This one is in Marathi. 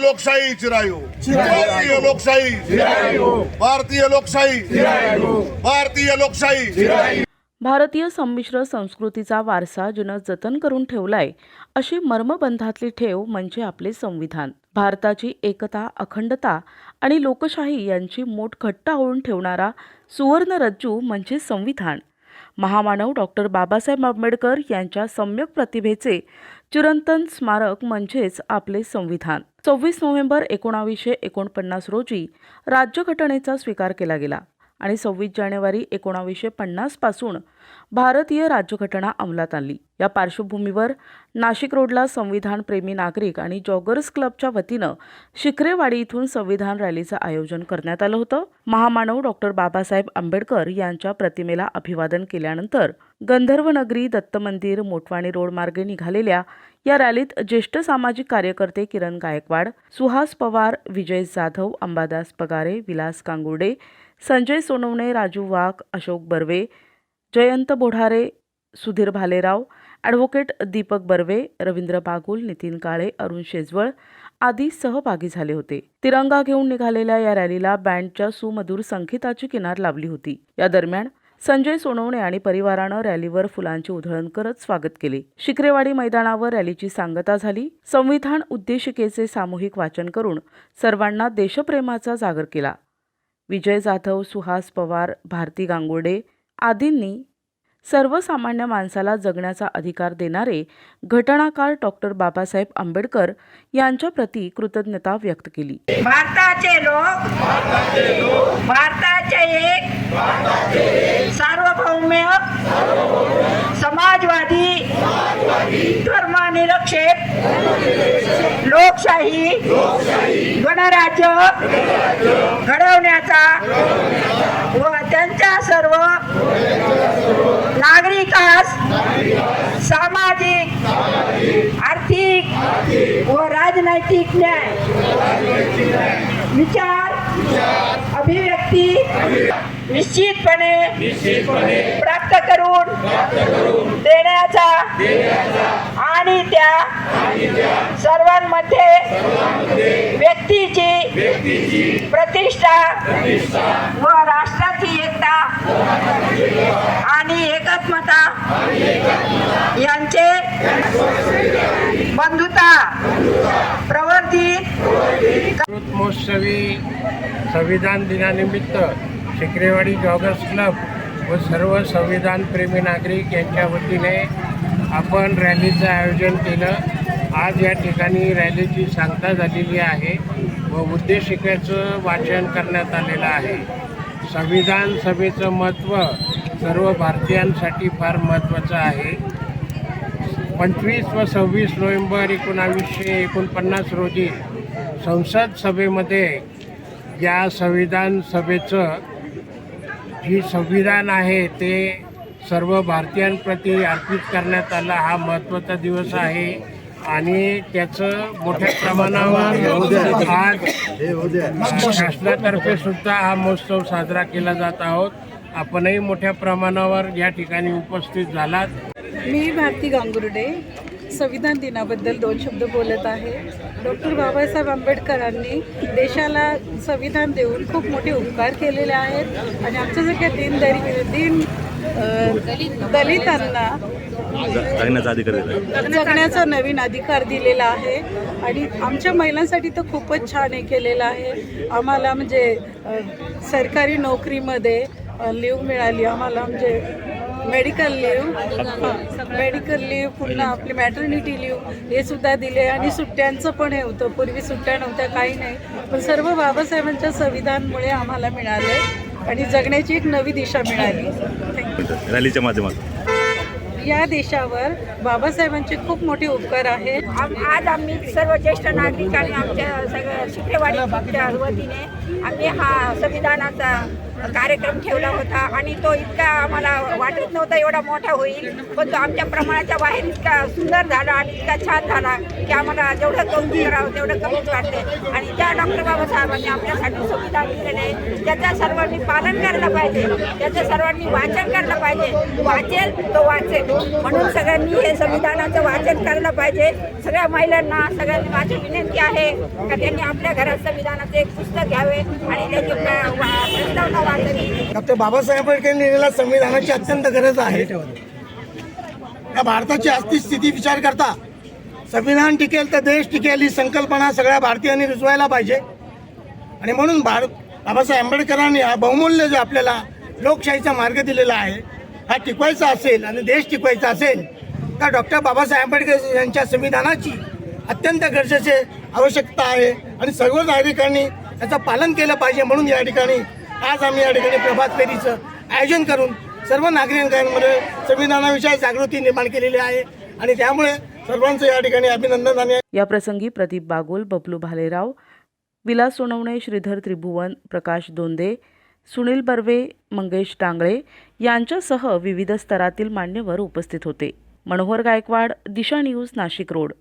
लोकशाही चिरायू. भारतीय लोकशाही. भारतीय लोकशाही. भारतीय लोकशाही. भारतीय संमिश्र संस्कृतीचा वारसा जिनं जतन करून ठेवलाय अशी मर्मबंधातली ठेव म्हणजे आपले संविधान. भारताची एकता अखंडता आणि लोकशाही यांची मोठ घट्ट आवळून ठेवणारा सुवर्णरज्जू म्हणजे संविधान. महामानव डॉक्टर बाबासाहेब आंबेडकर यांच्या सम्यक प्रतिभेचे चिरंतन स्मारक म्हणजेच आपले संविधान. सव्वीस नोव्हेंबर एकोणावीसशे एकोणपन्नास रोजी राज्यघटनेचा स्वीकार केला गेला आणि सव्वीस जानेवारी एकोणावीसशे पन्नासपासून भारतीय राज्यघटना अंमलात आणली. या पार्श्वभूमीवर नाशिक रोडला संविधान प्रेमी नागरिक आणि जॉगर्स क्लबच्या वतीनं शिखरेवाडी इथून संविधान रॅलीचं आयोजन करण्यात आलं होतं. महामानव डॉक्टर बाबासाहेब आंबेडकर यांच्या प्रतिमेला अभिवादन केल्यानंतर गंधर्वनगरी दत्त मंदिर मोटवाणी रोड मार्गे निघालेल्या या रॅलीत ज्येष्ठ सामाजिक कार्यकर्ते किरण गायकवाड सुहास पवार विजय जाधव अंबादास पगारे विलास कांगुर्डे संजय सोनवणे राजू वाघ अशोक बर्वे जयंत बोढारे सुधीर भालेराव ॲडव्होकेट दीपक बर्वे रवींद्र बागुल नितीन काळे अरुण शेजवळ आदी सहभागी झाले होते. तिरंगा घेऊन निघालेल्या या रॅलीला बँडच्या सुमधुर संगीताची किनार लावली होती. या दरम्यान संजय सोनवणे आणि परिवारानं रॅलीवर फुलांची उधळण करत स्वागत केले. शिक्रेवाडी मैदानावर रॅलीची सांगता झाली. संविधान उद्देशिकेचे सामूहिक वाचन करून सर्वांना देशप्रेमाचा जागर केला. विजय जाधव सुहास पवार भारती गांगुर्डे आदींनी सर्वसामान्य माणसाला जगण्याचा अधिकार देणारे घटनाकार डॉक्टर बाबासाहेब आंबेडकर यांच्या प्रती कृतज्ञता व्यक्त केली. भारताचे लोक भारताचे एक सार्वभौम्य समाजवादी धर्मनिरक्षेप लोकशाही गणराज्य घडवण्याचा व त्यांच्या सर्व विकास सामाजिक आर्थिक व राजनैतिक न्याय. विचार अभिव्यक्ती निश्चितपणे प्राप्त करून देण्याचा आणि त्या सर्वांमध्ये व्यक्तीची प्रतिष्ठा व राष्ट्राची एकता. एकात्मता यांचे बंधुता प्रवर्तित महोत्सवी संविधान दिनानिमित्त शिकरेवाडी जॉगर्स क्लब व सर्व संविधान प्रेमी नागरिक यांच्या वतीने आपण रॅलीचं आयोजन केलं. आज या ठिकाणी रॅलीची सांगता झालेली आहे व उद्देशिकेचं वाचन करण्यात आलेलं आहे. संविधान सभेचं महत्त्व सर्व भारतीयांसाठी फार महत्त्वाचं आहे. पंचवीस व सव्वीस नोव्हेंबर एकोणावीसशे एकोणपन्नास रोजी संसद सभेमध्ये या संविधान सभेचं जी संविधान आहे ते सर्व भारतीयांप्रती अर्पित करण्यात आला. हा महत्त्वाचा दिवस आहे आणि त्याचं मोठ्या प्रमाणावर आज शासनातर्फे सुद्धा हा महोत्सव साजरा केला जात आहोत. आपणही मोठ्या प्रमाणावर या ठिकाणी उपस्थित झालात. मी भारती गांगुर्डे संविधान दिनाबद्दल दोन शब्द बोलत आहे. डॉक्टर बाबासाहेब आंबेडकरांनी देशाला संविधान देऊन खूप मोठे उपकार केलेले आहेत. आणि आमच्यासारख्या दिन दरी दिन दलितांना जगण्याचा नवीन अधिकार दिलेला आहे. आणि आमच्या महिलांसाठी तर खूपच छान हे केलेलं आहे. आम्हाला म्हणजे सरकारी नोकरीमध्ये लिव्ह मिळाली आम्हाला म्हणजे मेडिकल लिव्ह मेडिकल लिव्ह पुन्हा आपली मॅटर्निटी लिव्ह हे सुद्धा दिले. आणि सुट्ट्यांचं पण हे होतं. पूर्वी सुट्ट्या नव्हत्या काही नाही. पण सर्व बाबासाहेबांच्या संविधानमुळे आम्हाला मिळाले. आणि जगण्याची एक नवी दिशा मिळाली. थँक्यू रॅलीच्या माध्यमातून. या देशावर बाबासाहेबांचे खूप मोठे उपकार आहेत. आम- आज आम्ही सर्व ज्येष्ठ नागरिक आणि आमच्या सगळ्या पक्षाच्या वतीने आम्ही हा संविधानाचा कार्यक्रम ठेवला होता आणि तो इतका आम्हाला वाटत नव्हता एवढा मोठा होईल. पण तो आमच्या प्रमाणाच्या बाहेर इतका सुंदर झाला आणि इतका छान झाला की आम्हाला जेवढं कौतुक करावं तेवढं कमीच वाटते आणि त्या डॉक्टर बाबासाहेबांनी आपल्यासाठी सुविधा दिलेलं आहे त्याचं सर्वांनी पालन करायला पाहिजे. त्याचं सर्वांनी वाचन करायला पाहिजे. वाचेल तो वाचेल. म्हणून सगळ्यांनी हे संविधानाचं वाचन करायला पाहिजे. सगळ्या महिलांना सगळ्यांनी माझी विनंती आहे का त्यांनी आपल्या घरात संविधानाचं एक पुस्तक घ्यावे आणि त्याची डॉक्टर बाबासाहेब आंबेडकर लिहिलेल्या संविधानाची अत्यंत गरज आहे. या भारताची आर्थिक स्थिती विचार करता संविधान टिकेल तर देश टिकेल ही संकल्पना सगळ्या भारतीयांनी रुजवायला पाहिजे. आणि म्हणून भारत बाबासाहेब आंबेडकरांनी हा बहुमूल्य जो आपल्याला लोकशाहीचा मार्ग दिलेला आहे हा टिकवायचा असेल आणि देश टिकवायचा असेल तर डॉक्टर बाबासाहेब आंबेडकर यांच्या संविधानाची अत्यंत गरजेचे आवश्यकता आहे. आणि सर्व नागरिकांनी त्याचं पालन केलं पाहिजे म्हणून या ठिकाणी आज आम्ही या ठिकाणी प्रभात फेरीचं आयोजन करून सर्व नागरिकांमध्ये संविधानाविषयी जागृती निर्माण केलेली आहे. आणि त्यामुळे सर्वांचं या ठिकाणी अभिनंदन आणि याप्रसंगी प्रदीप बागोल बबलू भालेराव विलास सोनवणे श्रीधर त्रिभुवन प्रकाश दोंदे सुनील बर्वे मंगेश टांगळे यांच्यासह विविध स्तरातील मान्यवर उपस्थित होते. Manohar Gaikwad Disha news Nashik road.